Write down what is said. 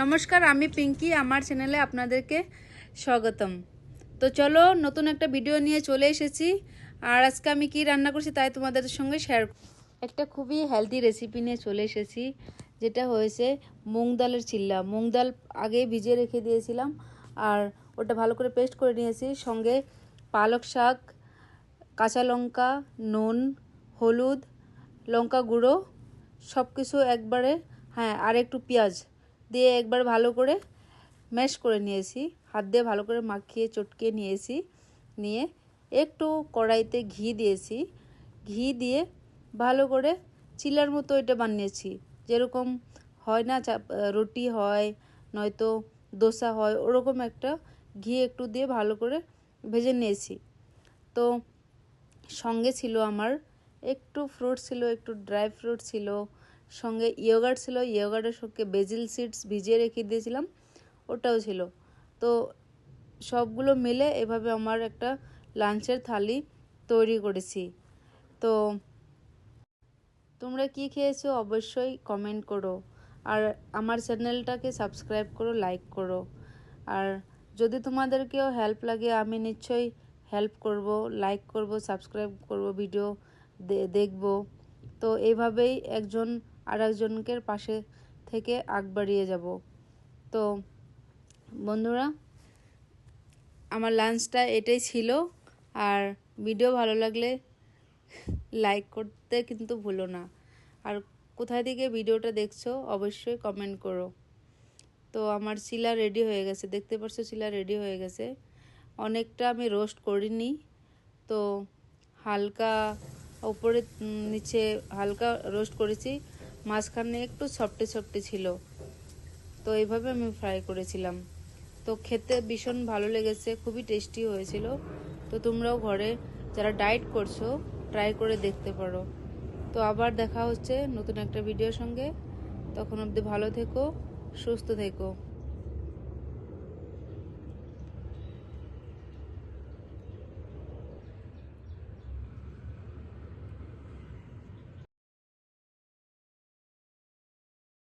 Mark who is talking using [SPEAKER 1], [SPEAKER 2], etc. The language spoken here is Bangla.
[SPEAKER 1] নমস্কার, আমি পিঙ্কি, আমার চ্যানেলে আপনাদেরকে স্বাগতম। তো চলো, নতুন একটা ভিডিও নিয়ে চলে এসেছি। আর আজকে আমি কি রান্না করছি তাই তোমাদের সঙ্গে শেয়ার একটা খুবই হেলদি রেসিপি নিয়ে চলে এসেছি, যেটা হয়েছে মুগ ডালের চিল্লা। মুগ ডাল আগে ভিজিয়ে রেখে দিয়েছিলাম, আর ওটা ভালো করে পেস্ট করে নিয়েছি। সঙ্গে পালক শাক, কাঁচা লঙ্কা, নুন, হলুদ, লঙ্কা গুঁড়ো সব কিছু একবারে হ্যাঁ আর একটু পেঁয়াজ। দিয়ে একবার ভালো করে ম্যাশ করে নিয়েছি। হাত দিয়ে ভালো করে মাখিয়ে চটকে নিয়েছি। নিয়ে একটু কড়াইতে ঘি দিয়েছি। ঘি দিয়ে ভালো করে চিলার মতো এটা বানিয়েছি। যেরকম হয় না রুটি হয়, নয়তো দোসা হয়, ওরকম একটা ঘি একটু দিয়ে ভালো করে ভেজে নিয়েছি। তো সঙ্গে ছিল আমার একটু ফ্রুট ছিল, একটু ড্রাই ফ্রুট ছিল সঙ্গে ইয়োগার্ট ছিল, ইয়োগার্টের সঙ্গে বেজিল সিডস ভিজিয়ে রেখে দিয়েছিলাম, ওটাও ছিল। তো সবগুলো মিলে এভাবে আমার একটা লাঞ্চের থালি তৈরি করেছি। তো তোমরা কি খেয়েছো অবশ্যই কমেন্ট করো। আর আমার চ্যানেলটাকে সাবস্ক্রাইব করো, লাইক করো। আর যদি তোমাদেরকেও হেল্প লাগে, আমি নিশ্চয়ই হেল্প করব, লাইক করব, সাবস্ক্রাইব করব, ভিডিও দেখব। তো এইভাবেই একজন আর একজনকে পাশে থেকে আগ বাড়িয়ে যাব। তো, বন্ধুরা, আমার লাঞ্চটা এটাই ছিল। আর ভিডিও ভালো লাগলে লাইক করতে কিন্তু ভুলো না। আর কোথায় থেকে ভিডিওটা দেখছ, অবশ্যই কমেন্ট করো। তো, আমার চিলা রেডি হয়ে গেছে। দেখতে পাচ্ছ চিলা রেডি হয়ে গেছে। অনেকটা আমি রোস্ট করিনি। তো, হালকা ওপরে নিচে হালকা রোস্ট করেছি। মাঝখানে একটু সফটে সফটে ছিল। তো এইভাবে আমি ফ্রাই করেছিলাম। তো খেতে ভীষণ ভালো লেগেছে, খুবই টেস্টি হয়েছিল। তো তোমরাও ঘরে যারা ডায়েট করছ ট্রাই করে দেখতে পারো। তো আবার দেখা হচ্ছে নতুন একটা ভিডিওর সঙ্গে। তখন অবধি ভালো থেকো, সুস্থ থেকো।